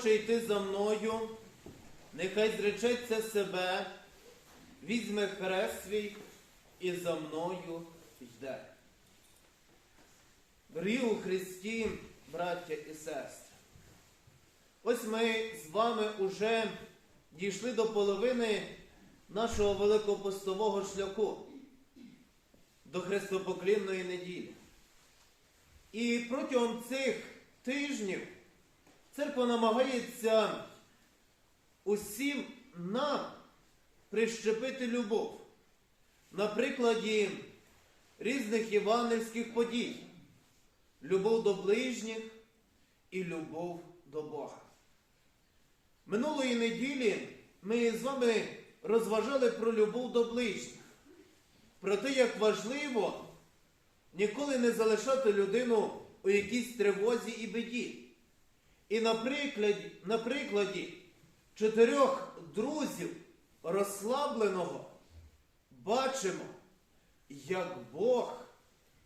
хоче йти за мною, нехай зречеться себе, візьме хрест свій і за мною йде. Дорогі у Христі, браття і сестри, ось ми з вами уже дійшли до половини нашого великопостового шляху до Христопоклінної неділі. І протягом цих тижнів церква намагається усім нам прищепити любов на прикладі різних євангельських подій. Любов до ближніх і любов до Бога. Минулої неділі ми з вами розважали про любов до ближніх, про те, як важливо ніколи не залишати людину у якійсь тривозі і біді. І на прикладі, на прикладі чотирьох друзів розслабленого бачимо, як Бог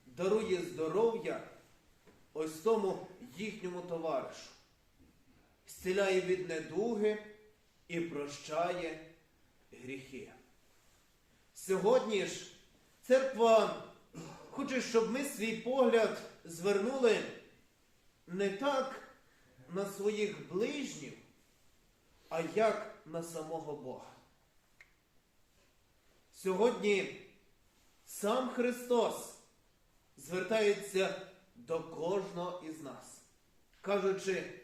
дарує здоров'я ось тому їхньому товаришу, зціляє від недуги і прощає гріхи. Сьогодні ж церква хоче, щоб ми свій погляд звернули не так на своїх ближніх, а як на самого Бога. Сьогодні сам Христос звертається до кожного із нас, кажучи,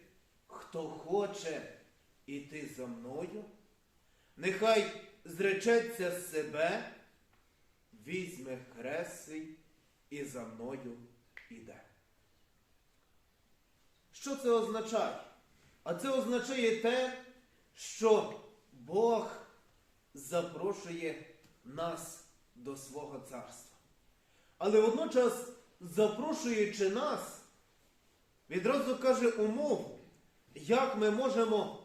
хто хоче іти за мною, нехай зречеться з себе, візьме хрест свій і за мною іде. Що це означає? А це означає те, що Бог запрошує нас до свого царства. Але водночас, запрошуючи нас, відразу каже умову, як ми можемо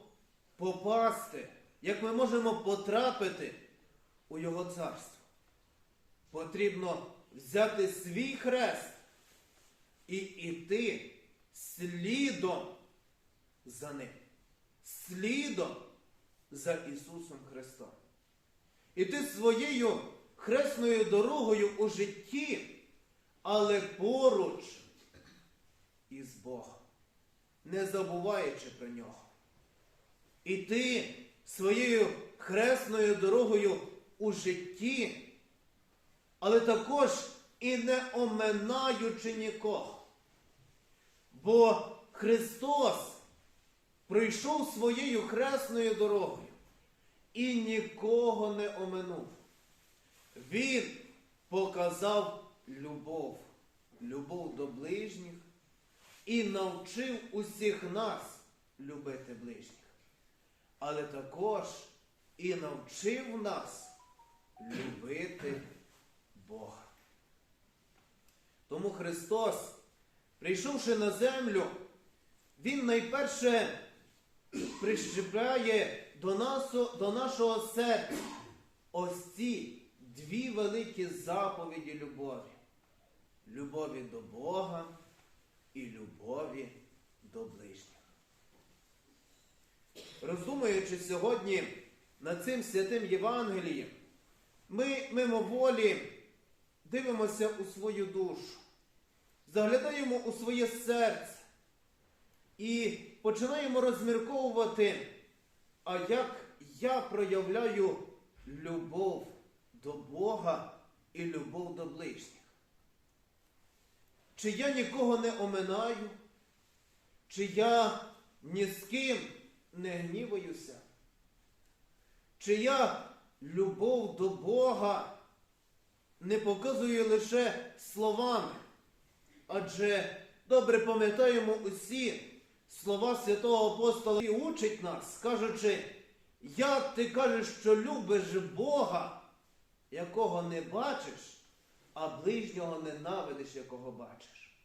попасти, як ми можемо потрапити у Його царство. Потрібно взяти свій хрест і йти слідом за ним, слідом за Ісусом Христом. Іти своєю хресною дорогою у житті, але поруч із Богом, не забуваючи про нього. Іти своєю хресною дорогою у житті, але також і не оминаючи нікого. Бо Христос пройшов своєю хресною дорогою і нікого не оминув. Він показав любов, любов до ближніх і навчив усіх нас любити ближніх. Але також і навчив нас любити Бога. Тому Христос, прийшовши на землю, Він найперше прищепляє до, до нашого серця ось ці дві великі заповіді любові. Любові до Бога і любові до ближніх. Роздумуючи сьогодні над цим святим Євангелієм, ми мимоволі дивимося у свою душу, заглядаємо у своє серце і починаємо розмірковувати, а як я проявляю любов до Бога і любов до ближніх. Чи я нікого не оминаю, чи я ні з ким не гніваюся, чи я любов до Бога не показую лише словами, адже добре пам'ятаємо усі слова святого апостола і учить нас, кажучи, як ти кажеш, що любиш Бога, якого не бачиш, а ближнього ненавидиш, якого бачиш.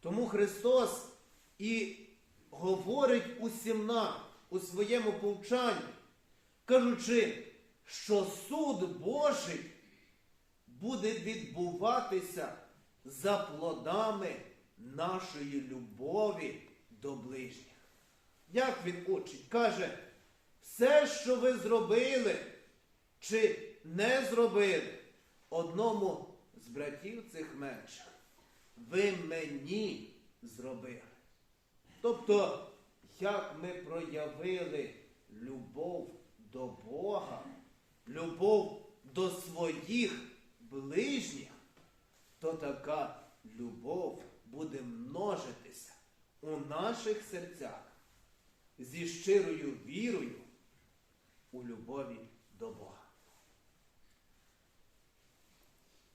Тому Христос і говорить усім нам у своєму повчанні, кажучи, що суд Божий буде відбуватися за плодами нашої любові до ближніх. Як він учить? Каже, все, що ви зробили чи не зробили одному з братів цих менших, ви мені зробили. Тобто, як ми проявили любов до Бога, любов до своїх ближніх, то така любов буде множитися у наших серцях зі щирою вірою у любові до Бога.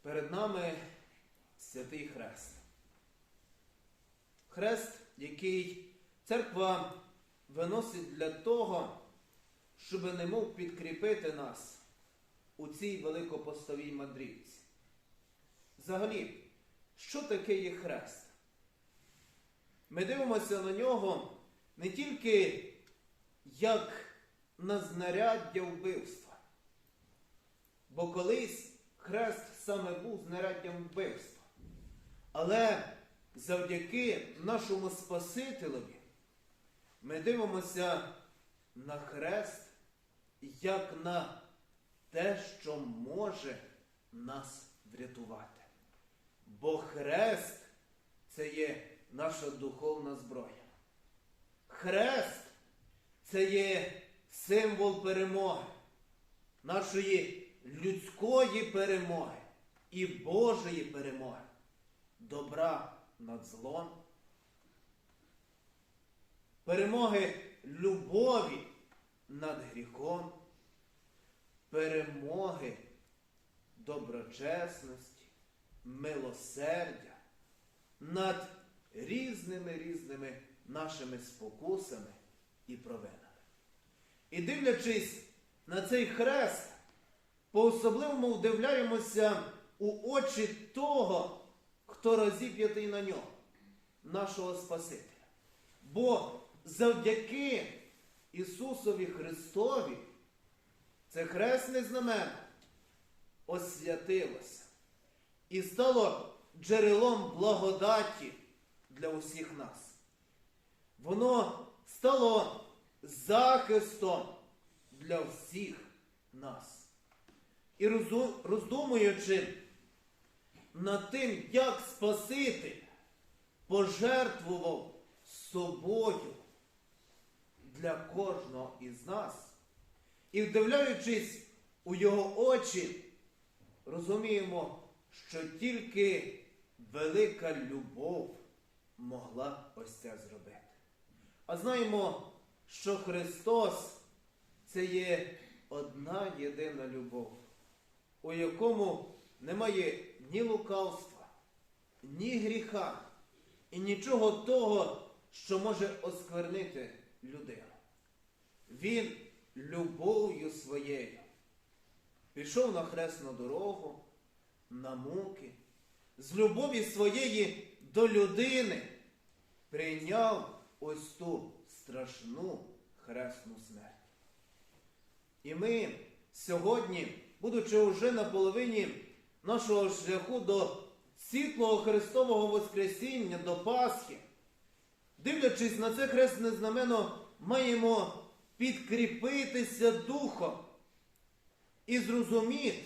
Перед нами святий хрест. Хрест, який церква виносить для того, щоб немов підкріпити нас у цій великопостовій мандрівці. Взагалі, що таке є хрест? Ми дивимося на нього не тільки як на знаряддя вбивства, бо колись хрест саме був знаряддям вбивства. Але завдяки нашому Спасителеві ми дивимося на хрест як на те, що може нас врятувати. Бо хрест це є наша духовна зброя. Хрест це є символ перемоги, нашої людської перемоги і Божої перемоги, добра над злом, перемоги любові над гріхом, перемоги доброчесності, милосердя над різними різними нашими спокусами і провинами. І дивлячись на цей хрест, по-особливому вдивляємося у очі того, хто розіп'ятий на нього, нашого Спасителя. Бо завдяки Ісусові Христові це хресне знамено освятилося і стало джерелом благодаті для усіх нас. Воно стало захистом для всіх нас. І роздумуючи над тим, як Спаситель пожертвував собою для кожного із нас, і вдивляючись у його очі, розуміємо, що тільки велика любов могла ось це зробити. А знаємо, що Христос це є одна єдина любов, у якому немає ні лукавства, ні гріха і нічого того, що може осквернити людину. Він любов'ю своєю пішов на хресну дорогу, на муки, з любові своєї до людини прийняв ось ту страшну хресну смерть. І ми сьогодні, будучи вже на половині нашого шляху до світлого Христового Воскресіння, до Пасхи, дивлячись на це хресне знамено, маємо підкріпитися духом і зрозуміти,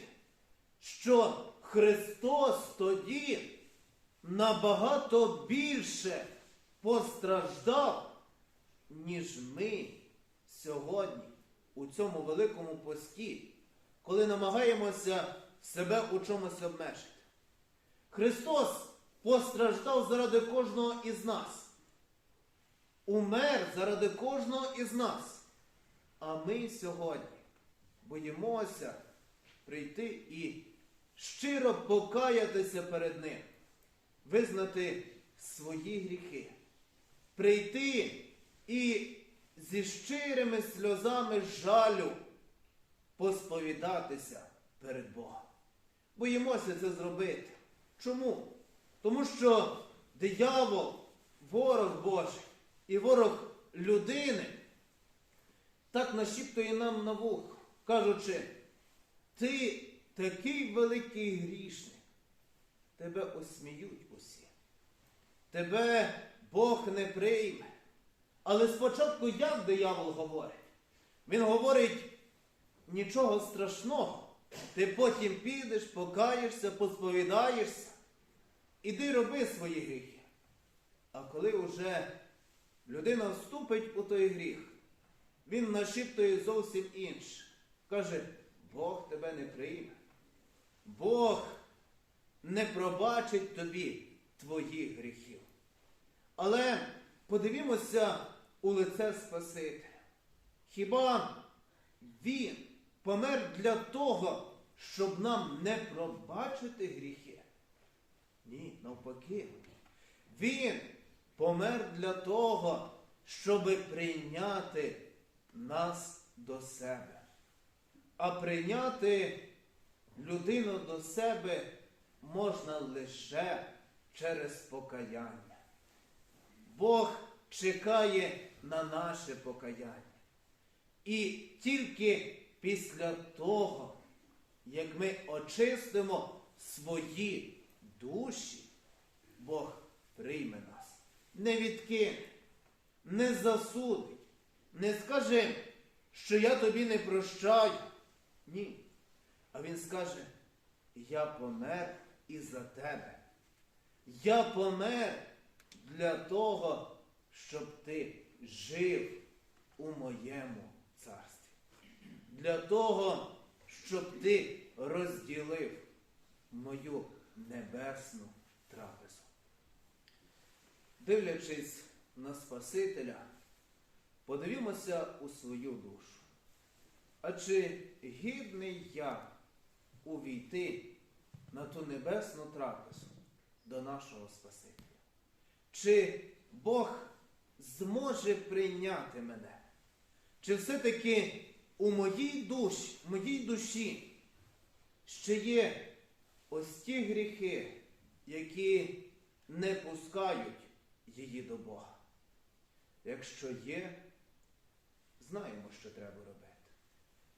що Христос тоді набагато більше постраждав, ніж ми сьогодні у цьому великому пості, коли намагаємося себе у чомусь обмежити. Христос постраждав заради кожного із нас. Умер заради кожного із нас. А ми сьогодні боїмося прийти і щиро покаятися перед Ним, визнати свої гріхи, прийти і зі щирими сльозами жалю посповідатися перед Богом. Боїмося це зробити. Чому? Тому що диявол, ворог Божий і ворог людини так нашіптує нам на вухо, кажучи, ти такий великий грішник, тебе осміють усі. Тебе Бог не прийме. Але спочатку як диявол говорить? Він говорить нічого страшного. Ти потім підеш, покаєшся, посповідаєшся. Іди роби свої гріхи. А коли вже людина вступить у той гріх, він нашіптує зовсім інше. Каже, Бог тебе не прийме. Бог не пробачить тобі твоїх гріхів. Але подивімося у лице Спасителя. Хіба Він помер для того, щоб нам не пробачити гріхи? Ні, навпаки. Він помер для того, щоб прийняти нас до себе. А прийняти людину до себе можна лише через покаяння. Бог чекає на наше покаяння. І тільки після того, як ми очистимо свої душі, Бог прийме нас, не відкине, не засудить, не скаже, що я тобі не прощаю. Ні. А він скаже, я помер і за тебе. Я помер для того, щоб ти жив у моєму царстві. Для того, щоб ти розділив мою небесну трапезу. Дивлячись на Спасителя, подивімося у свою душу. А чи гідний я увійти на ту небесну трапезу до нашого Спасителя? Чи Бог зможе прийняти мене? Чи все-таки у моїй душі, моїй душі ще є ось ті гріхи, які не пускають її до Бога? Якщо є, знаємо, що треба робити.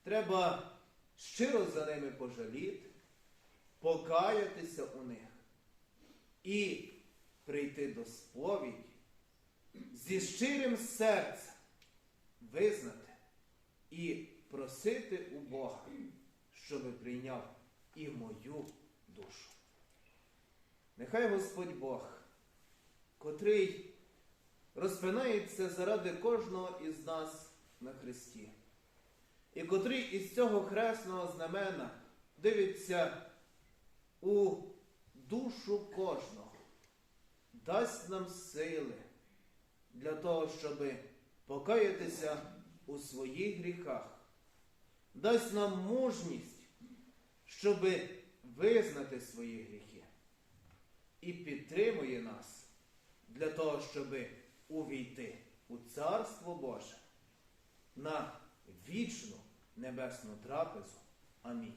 Треба щиро за ними пожаліти, покаятися у них і прийти до сповіді, зі щирим серцем визнати і просити у Бога, щоб прийняв і мою душу. Нехай Господь Бог, котрий розпинається заради кожного із нас на Христі, і котрий із цього хресного знамена дивиться у душу кожного, дасть нам сили для того, щоб покаятися у своїх гріхах, дасть нам мужність, щоб визнати свої гріхи, і підтримує нас для того, щоб увійти у Царство Боже на вічну небесну трапезу. Амінь.